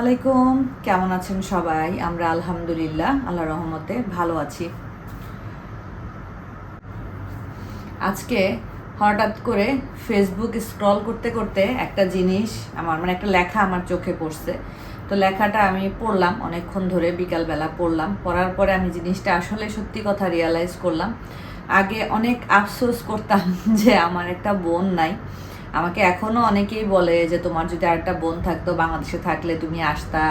আলাইকুম। কেমন আছেন সবাই? আমরা আলহামদুলিল্লাহ আল্লাহ রহমতে ভালো আছি। আজকে হঠাৎ করে ফেসবুক স্ক্রল করতে করতে একটা জিনিস আমার মানে একটা লেখা আমার চোখে পড়ছে। তো লেখাটা আমি পড়লাম, অনেকক্ষণ ধরে বিকালবেলা পড়লাম। পড়ার পরে আমি জিনিসটা আসলে সত্যি কথা রিয়ালাইজ করলাম। আগে অনেক আফসোস করতাম যে আমার একটা বোন নাই। আমাকে এখনও অনেকেই বলে যে তোমার যদি আরেকটা বোন থাকতো, বাংলাদেশে থাকলে তুমি আসতা,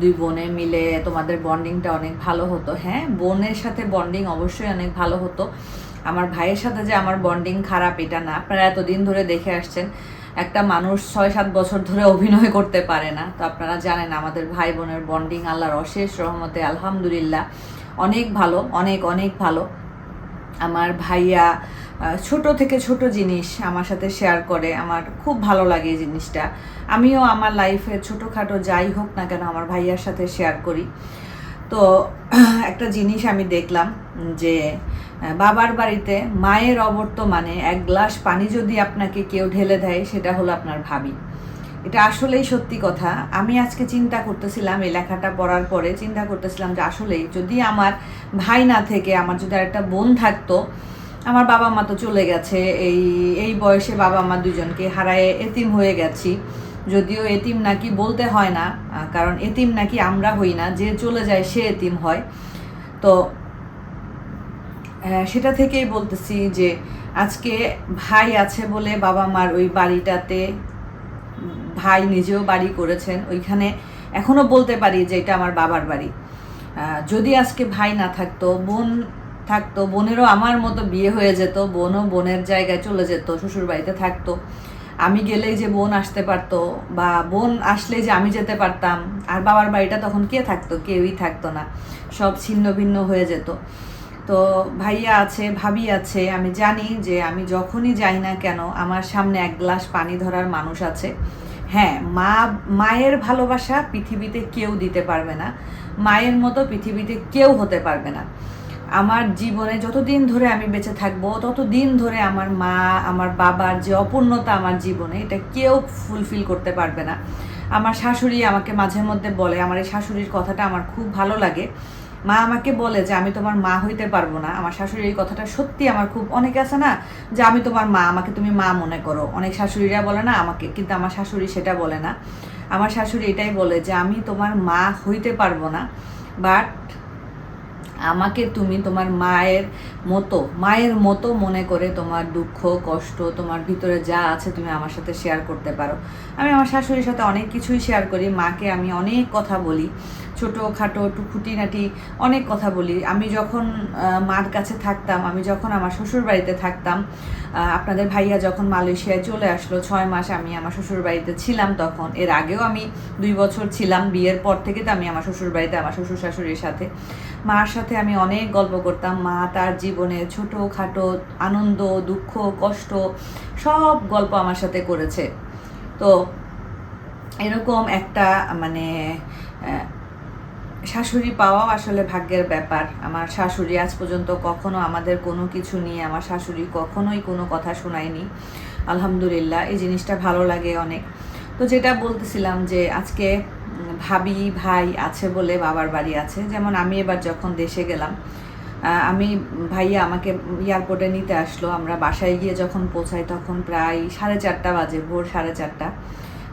দুই বোনে মিলে তোমাদের বন্ডিংটা অনেক ভালো হতো। হ্যাঁ বোনের সাথে বন্ডিং অবশ্যই অনেক ভালো হতো। আমার ভাইয়ের সাথে যে আমার বন্ডিং খারাপ, এটা না। আপনারা এতদিন ধরে দেখে আসছেন, একটা মানুষ ছয় সাত বছর ধরে অভিনয় করতে পারে না। তো আপনারা জানেন, আমাদের ভাই বোনের বন্ডিং আল্লাহর অশেষ রহমতে, আলহামদুলিল্লাহ, অনেক ভালো, অনেক অনেক ভালো। আমার ভাইয়া ছোট থেকে ছোট জিনিস আমার সাথে শেয়ার করে, আমার খুব ভালো লাগে এই জিনিসটা। আমিও আমার লাইফে ছোটোখাটো যাই হোক না কেন আমার ভাইয়ার সাথে শেয়ার করি। তো একটা জিনিস আমি দেখলাম যে বাবার বাড়িতে মায়ের অবর্তমানে এক গ্লাস পানি যদি আপনাকে কেউ ঢেলে দেয়, সেটা হলো আপনার ভাবি। এটা আসলেই সত্যি কথা। আমি আজকে চিন্তা করতেছিলাম, এই লেখাটা পড়ার পরে চিন্তা করতেছিলাম যে আসলেই যদি আমার ভাই না থেকে, আমার যদি আরেকটা বোন থাকতো আমার বাবা মা তো চলে গেছে, এই এই বয়সে বাবা মা দুজনকে হারায়ে এতিম হয়ে গেছি। যদিও এতিম নাকি বলতে হয় না কারণ এতিম নাকি আমরা হই না, যে চলে যায় সে এতিম হয়। তো সেটা থেকেই বলতেছি যে আজকে ভাই আছে বলে বাবা মার ওই বাড়িটাতে ভাই নিজেও বাড়ি করেছেন, ওইখানে এখনও বলতে পারি যে এটা আমার বাবার বাড়ি। যদি আজকে ভাই না থাকতো, বোন থাকতো, বোনেরও আমার মতো বিয়ে হয়ে যেত, বোনও বোনের জায়গায় চলে যেত, শ্বশুর বাড়িতে থাকতো। আমি গেলেই যে বোন আসতে পারতো বা বোন আসলেই যে আমি যেতে পারতাম, আর বাবার বাড়িটা তখন কে থাকতো? কেউই থাকতো না, সব ছিন্ন ভিন্ন হয়ে যেত। তো ভাইয়া আছে, ভাবি আছে, আমি জানি যে আমি যখনই যাই না কেন, আমার সামনে এক গ্লাস পানি ধরার মানুষ আছে। হ্যাঁ মা, মায়ের ভালোবাসা পৃথিবীতে কেউ দিতে পারবে না, মায়ের মতো পৃথিবীতে কেউ হতে পারবে না। আমার জীবনে যতদিন ধরে আমি বেঁচে থাকব, ততদিন ধরে আমার মা, আমার বাবার যে অপূর্ণতা আমার জীবনে, এটা কেউ ফুলফিল করতে পারবে না। আমার শাশুড়ি আমাকে মাঝে মধ্যে বলে, আমার এই শাশুড়ির কথাটা আমার খুব ভালো লাগে। মা আমাকে বলে যে, আমি তোমার মা হইতে পারব না। আমার শাশুড়ির এই কথাটা সত্যি আমার খুব, অনেক আছে না? যে, আমি তোমার মা, আমাকে তুমি মা মনে করো। অনেক শাশুড়িরা বলে না, আমাকে, কিন্তু আমার শাশুড়ি সেটা বলে না। আমার শাশুড়ি এটাই বলে যে, আমি তোমার মা হইতে পারব না বাট আমাকে তুমি তোমার মায়ের মতো মায়ের মতো মনে করে তোমার দুঃখ, কষ্ট, তোমার ভিতরে যা আছে তুমি আমার সাথে শেয়ার করতে পারো। আমি আমার শাশুড়ির সাথে অনেক কিছুই শেয়ার করি, মাকে আমি অনেক কথা বলি ছোটো খাটো একটু খুঁটিনাটি অনেক কথা বলি। আমি যখন মার কাছে থাকতাম, আমি যখন আমার শ্বশুর বাড়িতে থাকতাম আপনাদের ভাইয়া যখন মালয়েশিয়ায় চলে আসলো, ছয় মাস আমি আমার শ্বশুর বাড়িতে ছিলাম তখন। এর আগেও আমি দুই বছর ছিলাম, বিয়ের পর থেকে তো আমি আমার শ্বশুর বাড়িতে আমার শ্বশুর শাশুড়ির সাথে। মার সাথে আমি অনেক গল্প করতাম। মা তার জীবনে ছোট খাটো আনন্দ, দুঃখ, কষ্ট সব গল্প আমার সাথে করেছে। তো এরকম একটা মানে শাশুড়ি পাওয়াও আসলে ভাগ্যের ব্যাপার। আমার শাশুড়ি আজ পর্যন্ত কখনো আমাদের কোনো কিছু নিয়ে, আমার শাশুড়ি কখনোই কোনো কথা শোনায়নি। আলহামদুলিল্লাহ, এই জিনিসটা ভালো লাগে অনেক। তো যেটা বলতেছিলাম যে আজকে ভাবি, ভাই আছে বলে বাবার বাড়ি আছে। যেমন আমি এবার যখন দেশে গেলাম আমি ভাইয়া আমাকে এয়ারপোর্টে নিতে আসলো। আমরা বাসায় গিয়ে যখন পৌঁছাই তখন প্রায় সাড়ে চারটা বাজে, ভোর সাড়ে চারটা।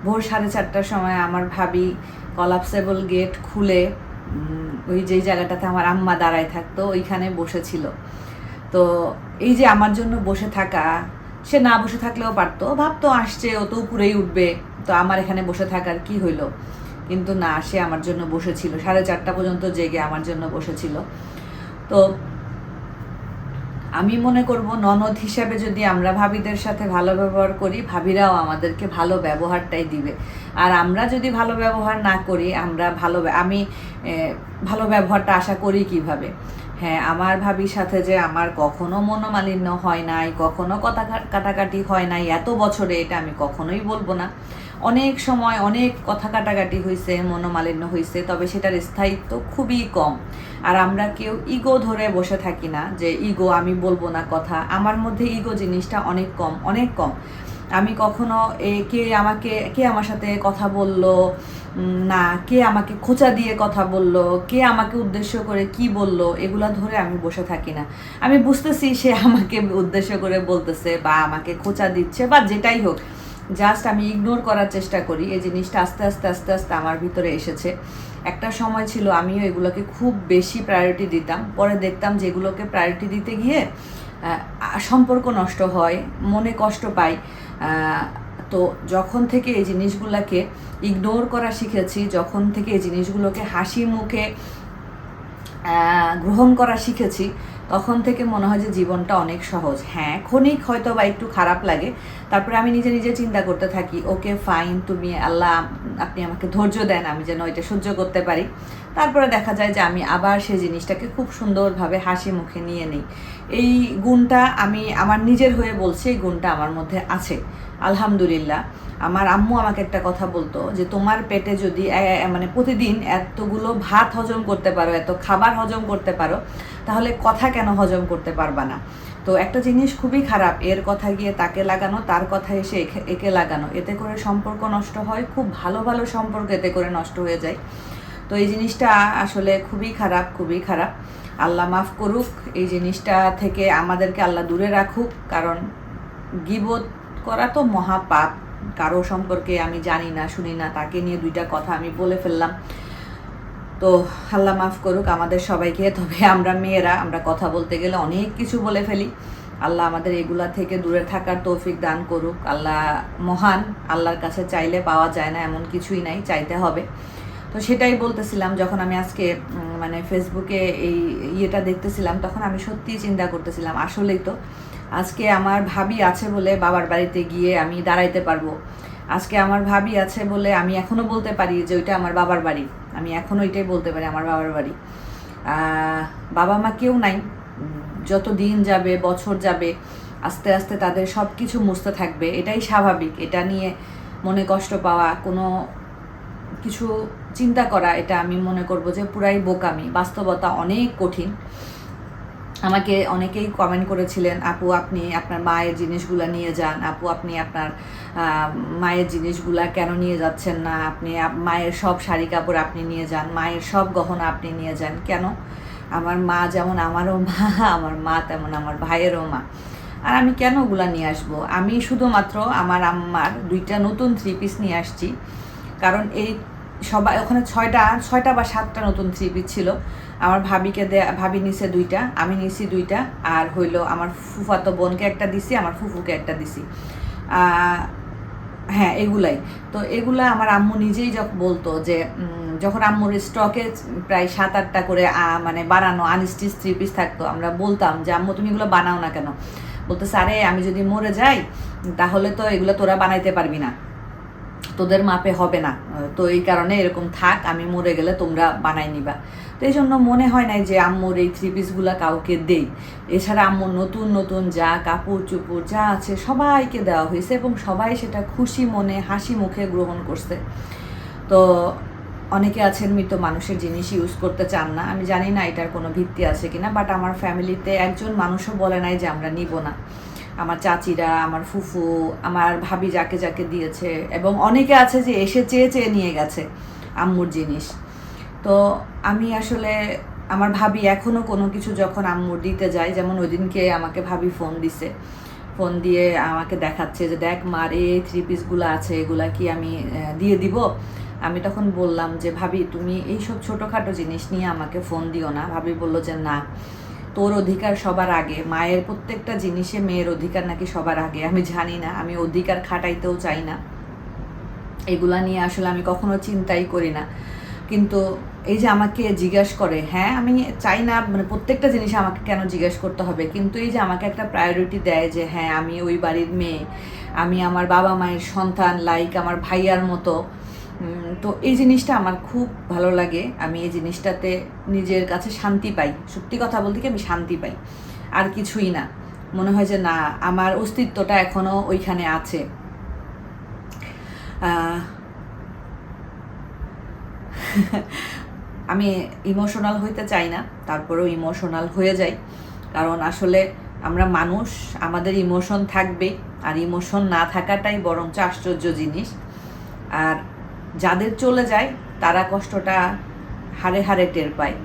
ভোর সাড়ে চারটার সময় আমার ভাবি কলাপসেবল গেট খুলে ওই যেই জায়গাটাতে আমার আম্মা দাঁড়ায় থাকতো, ওইখানে বসেছিল। তো এই যে আমার জন্য বসে থাকা, সে না বসে থাকলেও পারতো। ভাবতো, আসছে, ও তো উপরেই উঠবে। তো আমার এখানে বসে থাকার কি হইল? কিন্তু না, সে আমার জন্য বসেছিল। সাড়ে চারটা পর্যন্ত জেগে আমার জন্য বসেছিল। তো আমি মনে করব ননদ হিসাবে যদি আমরা ভাবিদের সাথে ভালো ব্যবহার করি, ভাবিরাও আমাদেরকে ভালো ব্যবহারটাই দিবে। আর আমরা যদি ভালো ব্যবহার না করি, আমরা ভালো আমি ভালো ব্যবহারটা আশা করি কীভাবে? হ্যাঁ আমার ভাবির সাথে যে আমার কখনো মনোমালিন্য হয় নাই, কখনো কথা কাটাকাটি হয় নাই, এত বছরে এটা আমি কখনোই বলব না। অনেক সময় অনেক কথা কাটাকাটি হয়েছে মনোমালিন্য হয়েছে তবে সেটার স্থায়িত্ব খুবই কম। আর আমরা কেউ ইগো ধরে বসে থাকি না যে, ইগো, আমি বলব না কথা। আমার মধ্যে ইগো জিনিসটা অনেক কম অনেক কম। আমি কখনো এ, কে আমাকে, কে আমার সাথে কথা বলল না, কে আমাকে খোঁচা দিয়ে কথা বলল, কে আমাকে উদ্দেশ্য করে কি বলল, এগুলা ধরে আমি বসে থাকি না। আমি বুঝতেছি সে আমাকে উদ্দেশ্য করে বলতেছে বা আমাকে খোঁচা দিচ্ছে বা যেটাই হোক। জাস্ট আমি ইগনোর করার চেষ্টা করি। এই জিনিসটা আস্তে আস্তে আস্তে আস্তে আমার ভিতরে এসেছে। একটা সময় ছিল আমিও এগুলোকে খুব বেশি প্রায়োরিটি দিতাম। পরে দেখতাম যে এগুলোকে প্রায়োরিটি দিতে গিয়ে সম্পর্ক নষ্ট হয়, মনে কষ্ট পাই। তো যখন থেকে এই জিনিসগুলোকে ইগনোর করা শিখেছি, যখন থেকে এই জিনিসগুলোকে হাসি মুখে গ্রহণ করা শিখেছি তখন থেকে মনে হয় যে জীবনটা অনেক সহজ। হ্যাঁ ক্ষণিক হয়তো বা একটু খারাপ লাগে, তারপরে আমি নিজে নিজে চিন্তা করতে থাকি, ওকে ফাইন তুমি, আল্লাহ, আপনি আমাকে ধৈর্য দেন, আমি যেন এটা সহ্য করতে পারি। তারপরে দেখা যায় যে আমি আবার সেই জিনিসটাকে খুব সুন্দরভাবে হাসি মুখে নিয়ে নিই। এই গুণটা আমি আমার নিজের হয়ে বলছি, এই গুণটা আমার মধ্যে আছে। আলহামদুলিল্লাহ, আমার আম্মু আমাকে একটা কথা বলতো যে তোমার পেটে যদি মানে প্রতিদিন এতগুলো ভাত হজম করতে পারো, এত খাবার হজম করতে পারো, তাহলে কথা কেন হজম করতে পারবা না? তো একটা জিনিস খুবই খারাপ, এর কথা গিয়ে তাকে লাগানো, তার কথা এসে একে লাগানো। এতে করে সম্পর্ক নষ্ট হয়, খুব ভালো ভালো সম্পর্ক এতে করে নষ্ট হয়ে যায়। তো এই জিনিসটা আসলে খুবই খারাপ খুবই খারাপ। আল্লাহ মাফ করুক, এই জিনিসটা থেকে আমাদেরকে আল্লাহ দূরে রাখুক, কারণ গিবত করা তো মহাপাপ। কারও সম্পর্কে আমি জানি না, শুনি না, তাকে নিয়ে দুইটা কথা আমি বলে ফেললাম। তো আল্লাহ মাফ করুক, আমাদের সবাইকে, তবে আমরা মেয়েরা, আমরা কথা বলতে গেলে অনেক কিছু বলে ফেলি। আল্লাহ আমাদের এগুলা থেকে দূরে থাকার তৌফিক দান করুক। আল্লাহ মহান, আল্লাহর কাছে চাইলে পাওয়া যায় না, এমন কিছুই নাই, চাইতে হবে। তো সেটাই বলতেছিলাম, যখন আমি আজকে মানে ফেসবুকে এই ইয়েটা দেখতেছিলাম, তখন আমি সত্যিই চিন্তা করতেছিলাম, আসলেই তো। আজকে আমার ভাবি আছে বলে বাবার বাড়িতে গিয়ে আমি দাঁড়াইতে পারব। আজকে আমার ভাবি আছে বলে আমি এখনও বলতে পারি যে ওইটা আমার বাবার বাড়ি। আমি এখনও ওইটাই বলতে পারি, আমার বাবার বাড়ি। বাবা মা কেউ নাই। যত দিন যাবে, বছর যাবে, আস্তে আস্তে তাদের সব কিছু মুছতে থাকবে। এটাই স্বাভাবিক। এটা নিয়ে মনে কষ্ট পাওয়া, কোনো কিছু চিন্তা করা, এটা আমি মনে করব যে পুরাই বোকামি। বাস্তবতা অনেক কঠিন। আমাকে অনেকেই কমেন্ট করেছিলেন, আপু, আপনি আপনার মায়ের জিনিসগুলা নিয়ে যান। আপু, আপনি আপনার মায়ের জিনিসগুলা কেন নিয়ে যাচ্ছেন না? আপনি মায়ের সব শাড়ি কাপড় আপনি নিয়ে যান। মায়ের সব গহনা আপনি নিয়ে যান। কেন? আমার মা যেমন আমারও মা, আমার মা তেমন আমার ভাইয়েরও মা। আর আমি কেন ওগুলা নিয়ে আসব? আমি শুধুমাত্র আমার আম্মার দুইটা নতুন থ্রি পিস নিয়ে আসছি। কারণ এই সবাই, ওখানে ছয়টা ছয়টা বা সাতটা নতুন থ্রি পিস ছিল। আমার ভাবিকে দেয়া ভাবি নিছে দুইটা, আমি নিছি দুইটা, আর হইল আমার ফুফাতো বোনকে একটা দিছি, আমার ফুফুকে একটা দিছি। হ্যাঁ এগুলাই। তো এগুলা আমার আম্মু নিজেই যখন বলতো যে যখন আম্মুর স্টকে প্রায় সাত আটটা করে মানে বানানো আনস্টিচ থ্রি পিস থাকতো, আমরা বলতাম যে, আম্মু, তুমি এগুলো বানাও না কেন? বলতো আরে, আমি যদি মরে যাই, তাহলে তো এগুলো তোরা বানাইতে পারবি না। তোদের মাপে হবে না। তো এই কারণে এরকম থাক, আমি মরে গেলে তোমরা বানাই নিবা। এই জন্য মনে হয় নাই যে আম্মুর এই থ্রি পিসগুলা কাউকে দেই। এছাড়া আম্মুর নতুন নতুন যা কাপড় চুপুর যা আছে সবাইকে দেওয়া হয়েছে এবং সবাই সেটা খুশি মনে, হাসি মুখে গ্রহণ করছে। তো অনেকে আছেন মৃত মানুষের জিনিস ইউজ করতে চান না। আমি জানি না এটার কোনো ভিত্তি আছে কিনা বাট আমার ফ্যামিলিতে একজন মানুষও বলে নাই যে আমরা নিব না। আমার চাচিরা, আমার ফুফু, আমার ভাবি যাকে যাকে দিয়েছে এবং অনেকে আছে যে এসে চেয়ে চেয়ে নিয়ে গেছে আম্মুর জিনিস। তো আমি আসলে আমার ভাবি এখনও কোনো কিছু যখন আম্মুর দিতে যায়, যেমন ওই দিনকে আমাকে ভাবি ফোন দিছে। ফোন দিয়ে আমাকে দেখাচ্ছে যে, দেখ মার এই থ্রি পিসগুলো আছে, এগুলা কি আমি দিয়ে দিব? আমি তখন বললাম যে, ভাবি, তুমি এইসব ছোটোখাটো জিনিস নিয়ে আমাকে ফোন দিও না। ভাবি বলল যে, না, তোর অধিকার সবার আগে। মায়ের প্রত্যেকটা জিনিসে মেয়ের অধিকার নাকি সবার আগে? আমি জানি না, আমি অধিকার খাটাইতেও চাই না। এগুলা নিয়ে আসলে আমি কখনো চিন্তাই করি না। কিন্তু এই যে আমাকে জিজ্ঞেস করে হ্যাঁ আমি চাই না মানে প্রত্যেকটা জিনিস আমাকে কেন জিজ্ঞেস করতে হবে? কিন্তু এই যে আমাকে একটা প্রায়োরিটি দেয় যে হ্যাঁ আমি ওই বাড়ির মেয়ে, আমি আমার বাবা মায়ের সন্তান লাইক আমার ভাইয়ার মতো। তো এই জিনিসটা আমার খুব ভালো লাগে। আমি এই জিনিসটাতে নিজের কাছে শান্তি পাই। সত্যি কথা বলতে কি আমি শান্তি পাই। আর কিছুই না। মনে হয় যে, না, আমার অস্তিত্বটা এখনও ওইখানে আছে। আমি ইমোশনাল হইতে চাই না, তারপরেও ইমোশনাল হয়ে যাই। কারণ আসলে আমরা মানুষ, আমাদের ইমোশন থাকবে, আর ইমোশন না থাকাটাই বরঞ্চ আশ্চর্য জিনিস। আর যাদের চলে যায়, তারা কষ্টটা হারে হারে টের পায়।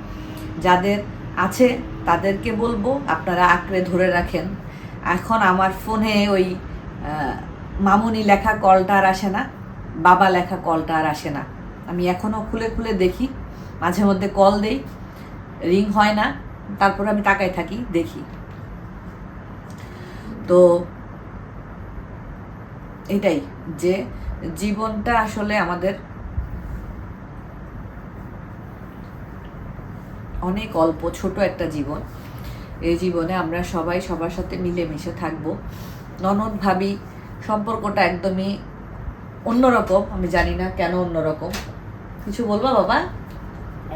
যাদের আছে, তাদেরকে বলব, আপনারা আঁকড়ে ধরে রাখেন। এখন আমার ফোনে ওই মামুনি লেখা কলটা আর আসে না, বাবা লেখা কলটা আর আসে না। আমি এখনও খুলে খুলে দেখি। মাঝে মধ্যে কল দেই, রিং হয় না, তারপর আমি তাকায় থাকি, দেখি। তো এটাই যে জীবনটা আসলে আমাদের অনেক অল্প, ছোট একটা জীবন। এই জীবনে আমরা সবাই সবার সাথে মিলেমিশে থাকব। ননদ ভাবি সম্পর্কটা একদমই অন্যরকম, আমি জানি না কেন অন্যরকম। কিছু বলব বাবা এমনি তোমার ফোন নিতে হচ্ছে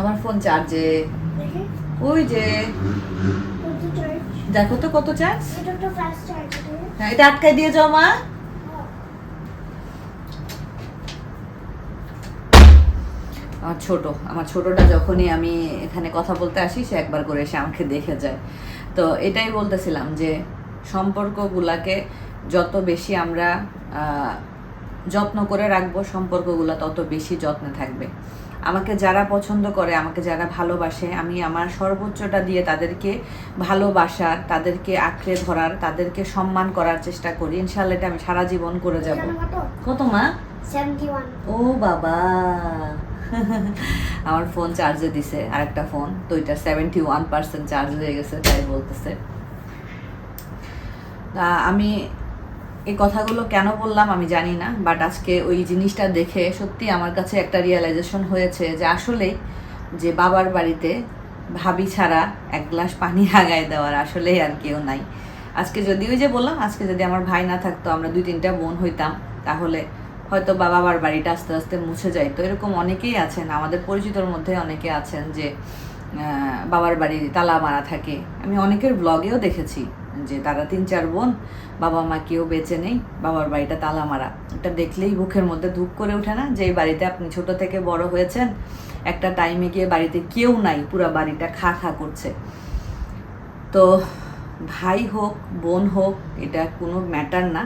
আমার ফোন চার্জে ওই যে। দেখো তো কত চার্জ হ্যাঁ এটা আটকাই দিয়ে যাও মা। আমার ছোট আমার ছোটটা যখনই আমি এখানে কথা বলতে আসি সে একবার করে এসে আমাকে দেখে যায়। তো এটাই বলতেছিলাম যে সম্পর্কগুলাকে যত বেশি আমরা যত্ন করে রাখব সম্পর্কগুলো তত বেশি যত্নে থাকবে। আমাকে যারা পছন্দ করে আমাকে যারা ভালোবাসে আমি আমার সর্বোচ্চটা দিয়ে তাদেরকে ভালোবাসার তাদেরকে আঁকড়ে ধরার তাদেরকে সম্মান করার চেষ্টা করি। ইনশাল্লাহ এটা আমি সারা জীবন করে যাব। কত মা? ও বাবা! আমার ফোন চার্জে দিছে আরেকটা ফোন। তো এটা সেভেন্টি ওয়ান পার্সেন্ট চার্জ হয়ে গেছে তাই বলতেছে। আমি এই কথাগুলো কেন বললাম আমি জানি না বাট আজকে ওই জিনিসটা দেখে সত্যি আমার কাছে একটা রিয়েলাইজেশন হয়েছে যে আসলেই যে বাবার বাড়িতে ভাবি ছাড়া এক গ্লাস পানি আগায় দেওয়ার আসলেই আর কেউ নাই। আজকে যদি ওই যে বললাম, আজকে যদি আমার ভাই না থাকতো, আমরা দুই তিনটা বোন হইতাম, তাহলে হয়তো বা বাবার বাড়িটা আস্তে আস্তে মুছে যায় তো এরকম অনেকেই আছেন, আমাদের পরিচিতর মধ্যে অনেকে আছেন যে বাবার বাড়ি তালা মারা থাকে। আমি অনেকের ব্লগেও দেখেছি। যে তারা তিন চার বোন বাবা মা কেউ বেঁচে নেই বাবার বাড়িটা তালা মারা। এটা দেখলেই বুকের মধ্যে ধূপ করে ওঠে না যে বাড়িতে আপনি ছোট থেকে বড় হয়েছেন একটা টাইমে গিয়ে বাড়িতে কেউ নাই পুরো বাড়িটা খা খা করছে। তো ভাই হোক বোন হোক এটা কোনো ম্যাটার না।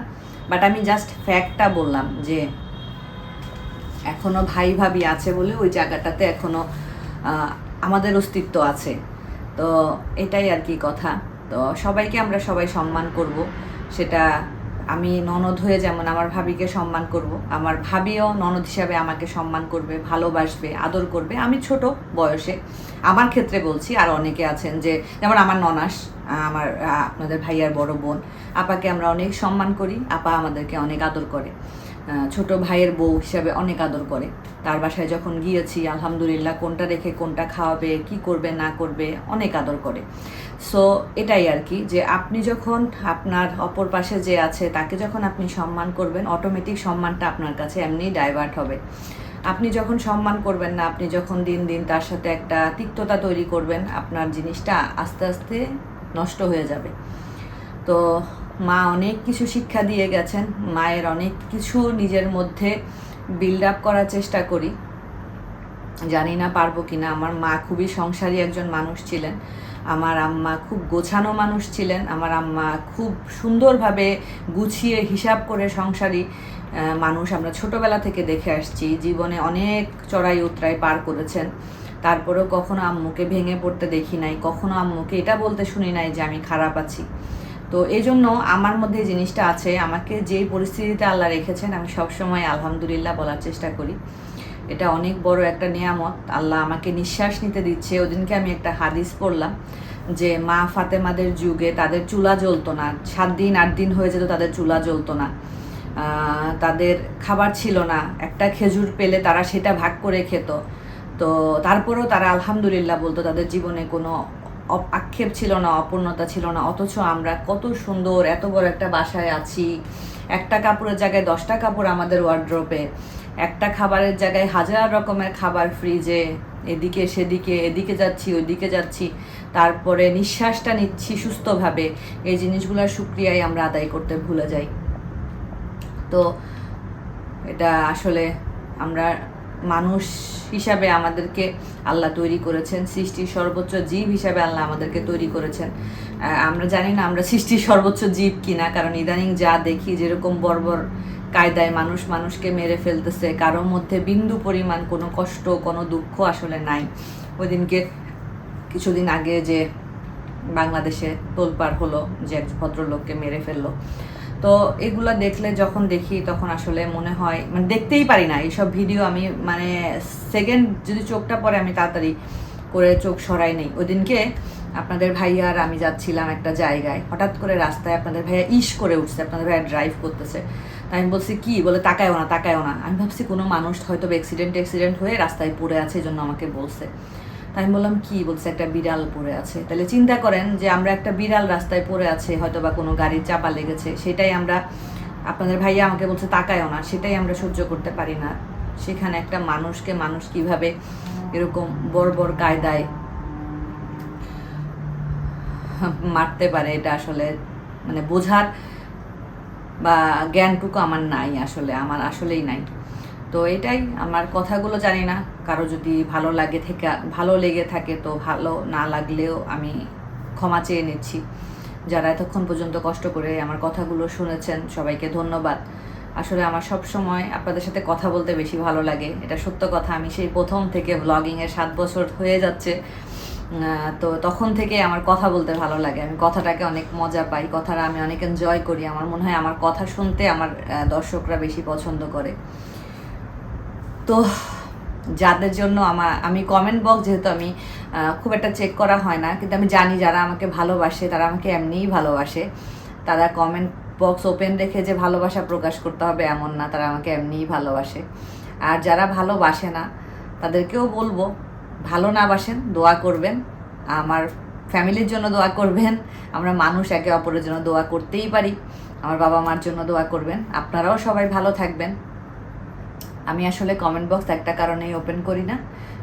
বাট আমি জাস্ট ফ্যাক্টটা বললাম যে এখনও ভাই ভাবি আছে বলে ওই জায়গাটাতে এখনও আহ, আমাদের অস্তিত্ব আছে। তো এটাই আর কি কথা। তো সবাইকে আমরা সবাই সম্মান করব। সেটা আমি ননদ হয়ে যেমন আমার ভাবিকে সম্মান করব, আমার ভাবিও ননদ হিসাবে আমাকে সম্মান করবে, ভালোবাসবে, আদর করবে। আমি ছোট বয়সে। আমার ক্ষেত্রে বলছি, আর অনেকে আছেন যে, যেমন আমার ননাস, আমার আপনাদের ভাইয়ার বড় বোন, আপাকে আমরা অনেক সম্মান করি, আপা আমাদেরকে অনেক আদর করে। ছোট ভাইয়ের বউ হিসাবে অনেক আদর করে। তার বাসায় যখন গিয়েছি, আলহামদুলিল্লাহ কোনটা রেখে কোনটা খাওয়াবে, কি করবে, না করবে, অনেক আদর করে। সো এটাই আর কি যে আপনি যখন আপনার অপর পাশে যে আছে, তাকে যখন আপনি সম্মান করবেন অটোমেটিক সম্মানটা আপনার কাছে এমনিই ডাইভার্ট হবে। আপনি যখন সম্মান করবেন না, আপনি যখন দিন দিন তার সাথে একটা তিক্ততা তৈরি করবেন, আপনার জিনিসটা আস্তে আস্তে নষ্ট হয়ে যাবে। তো মা অনেক কিছু শিক্ষা দিয়ে গেছেন, মায়ের অনেক কিছু নিজের মধ্যে বিল্ড আপ করার চেষ্টা করি। জানি না পারব কিনা, আমার মা খুবই সংসারী একজন মানুষ ছিলেন। আমার আম্মা খুব গোছানো মানুষ ছিলেন, আমার আম্মা খুব সুন্দরভাবে গুছিয়ে হিসাব করে সংসারী মানুষ আমরা ছোটবেলা থেকে দেখে আসছি। জীবনে অনেক চড়াই উতরাই পার করেছেন। তারপরেও কখনো আম্মুকে ভেঙে পড়তে দেখি নাই, কখনো আম্মুকে এটা বলতে শুনি নাই যে আমি খারাপ আছি। তো এই জন্য আমার মধ্যে জিনিসটা আছে, আমাকে যেই পরিস্থিতিতে আল্লাহ রেখেছেন, আমি সবসময় আলহামদুলিল্লাহ বলার চেষ্টা করি। এটা অনেক বড় একটা নিয়ামত। আল্লাহ আমাকে নিঃশ্বাস নিতে দিচ্ছে। ওদিনকে আমি একটা হাদিস পড়লাম যে, মা ফাতেমাদের যুগে তাদের চুলা জ্বলতো না। সাত দিন, আট দিন হয়ে যেত তাদের চুলা জ্বলতো না। তাদের খাবার ছিল না। একটা খেজুর পেলে তারা সেটা ভাগ করে খেত। তো তারপরেও তারা আলহামদুলিল্লাহ বলতো, তাদের জীবনে কোনো আক্ষেপ ছিল না, অপূর্ণতা ছিল না, অথচ আমরা কত সুন্দর, এত বড় একটা বাসায় আছি। একটা কাপড়ের জায়গায় দশটা কাপড় আমাদের ওয়ার্ড্রোপে একটা খাবারের জায়গায় হাজার রকমের খাবার ফ্রিজে এদিকে, সেদিকে, এদিকে যাচ্ছি, ওইদিকে যাচ্ছি। তারপরে নিঃশ্বাসটা নিচ্ছি সুস্থভাবে। এই জিনিসগুলোর সুক্রিয়াই আমরা আদায় করতে ভুলে যাই। তো, এটা আসলে আমরা মানুষ হিসাবে আমাদেরকে আল্লাহ তৈরি করেছেন, সৃষ্টির সর্বোচ্চ জীব হিসাবে আল্লাহ আমাদেরকে তৈরি করেছেন। আমরা জানি না আমরা সৃষ্টির সর্বোচ্চ জীব কিনা, কারণ ইদানিং যা দেখি যেরকম বর্বর কায়দায় মানুষ মানুষকে মেরে ফেলতেছে কারোর মধ্যে বিন্দু পরিমাণ কোনো কষ্ট, কোনো দুঃখ আসলে নাই। ওই দিনকে কিছুদিন আগে যে বাংলাদেশে তোলপাড় হলো, যে এক ভদ্রলোককে মেরে ফেলল তো এগুলা দেখলে যখন দেখি, তখন আসলে মনে হয় মানে দেখতেই পারি না। এইসব ভিডিও আমি মানে সেকেন্ড যদি চোখটা পরে আমি তাড়াতাড়ি করে চোখ সরাই নেই। ওই দিনকে আপনাদের ভাইয়া আর আমি যাচ্ছিলাম একটা জায়গায়। হঠাৎ করে রাস্তায় আপনাদের ভাইয়া ইস করে উঠছে, আপনাদের ভাইয়া ড্রাইভ করতেছে। তাই আমি বলছি, কি? বলে, তাকায়ও না তাকায়ও না। আমি ভাবছি, কোনো মানুষ হয়তো অ্যাক্সিডেন্ট অ্যাক্সিডেন্ট হয়ে রাস্তায় পড়ে আছে এই জন্য আমাকে বলছে। তাই আমি বললাম, কি? বলছে, একটা বিড়াল পড়ে আছে। তাহলে চিন্তা করেন যে আমরা একটা বিড়াল রাস্তায় পড়ে আছে হয়তো বা কোনো গাড়ির চাপা লেগেছে, সেটাই আমরা, আপনাদের ভাইয়া আমাকে বলছে, তাকায়ও না, সেটাই আমরা সহ্য করতে পারি না। সেখানে একটা মানুষকে মানুষ কীভাবে এরকম বড় কায়দায় মারতে পারে, এটা আসলে মানে বোঝার বা জ্ঞানটুকু আমার নাই আসলে, আমার আসলেই নাই। তো এটাই, আমার কথাগুলো জানি না। কারও যদি ভালো লাগে থেকে, ভালো লেগে থাকে তো ভালো, না লাগলেও আমি ক্ষমা চেয়ে নিচ্ছি। যারা এতক্ষণ পর্যন্ত কষ্ট করে আমার কথাগুলো শুনেছেন, সবাইকে ধন্যবাদ। আসলে আমার সব সময় আপনাদের সাথে কথা বলতে বেশি ভালো লাগে। এটা সত্য কথা, আমি সেই প্রথম থেকে ব্লগিংয়ে সাত বছর হয়ে যাচ্ছে। তো তখন থেকে আমার কথা বলতে ভালো লাগে। আমি কথাটাকে অনেক মজা পাই, কথাটা আমি অনেক এনজয় করি। আমার মনে হয় আমার কথা শুনতে আমার দর্শকরা বেশি পছন্দ করে। তো যাদের জন্য আমার, আমি কমেন্ট বক্স যেহেতু আমি খুব একটা চেক করা হয় না, কিন্তু আমি জানি যারা আমাকে ভালোবাসে, তারা আমাকে এমনিই ভালোবাসে। তারা কমেন্ট বক্স ওপেন রেখে যে ভালোবাসা প্রকাশ করতে হবে এমন না, তারা আমাকে এমনিই ভালোবাসে। আর যারা ভালোবাসে না, তাদেরকেও বলব, ভালো না বাসেন, দোয়া করবেন। আমার ফ্যামিলির জন্য দোয়া করবেন, আমরা মানুষ একে অপরের জন্য দোয়া করতেই পারি। আমার বাবা মার জন্য দোয়া করবেন। আপনারাও সবাই ভালো থাকবেন। আমি আসলে কমেন্ট বক্স একটা কারণেই ওপেন করি না।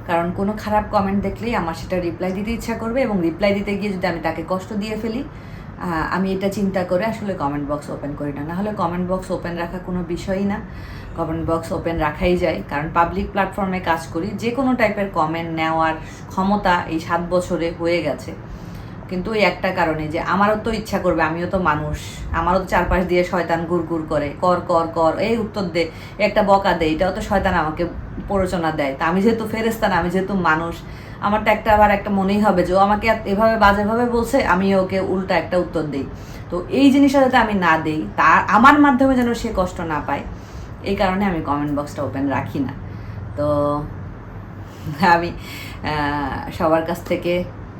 কারণ কোনো খারাপ কমেন্ট দেখলেই আমার সেটা রিপ্লাই দিতে ইচ্ছা করবে এবং রিপ্লাই দিতে গিয়ে যদি আমি তাকে কষ্ট দিয়ে ফেলি আমি এটা চিন্তা করে আসলে কমেন্ট বক্স ওপেন করি না। নাহলে কমেন্ট বক্স ওপেন রাখা কোনো বিষয়ই না। কমেন্ট বক্স ওপেন রাখাই যায়। কারণ পাবলিক প্ল্যাটফর্মে কাজ করি, যে কোনো টাইপের কমেন্ট নেওয়ার ক্ষমতা এই সাত বছরে হয়ে গেছে। কিন্তু ওই একটা কারণে যে আমারও তো ইচ্ছা করবে, আমিও তো মানুষ। আমারও তো চারপাশ দিয়ে শয়তান গুড় গুড় করে, কর কর কর। এই উত্তর দে, একটা বকা দে, এটাও তো শয়তান আমাকে প্ররোচনা দেয়। তা আমি যেহেতু ফেরেস্তান আমি যেহেতু মানুষ আমার তো একটা আবার একটা মনেই হবে যে ও আমাকে এভাবে বাজেভাবে বলছে, আমি ওকে উল্টা একটা উত্তর দিই। তো এই জিনিসটা যাতে আমি না দিই, তা আমার মাধ্যমে যেন সে কষ্ট না পায়, এই কারণে আমি কমেন্ট বক্সটা ওপেন রাখি না। তো আমি সবার কাছ থেকে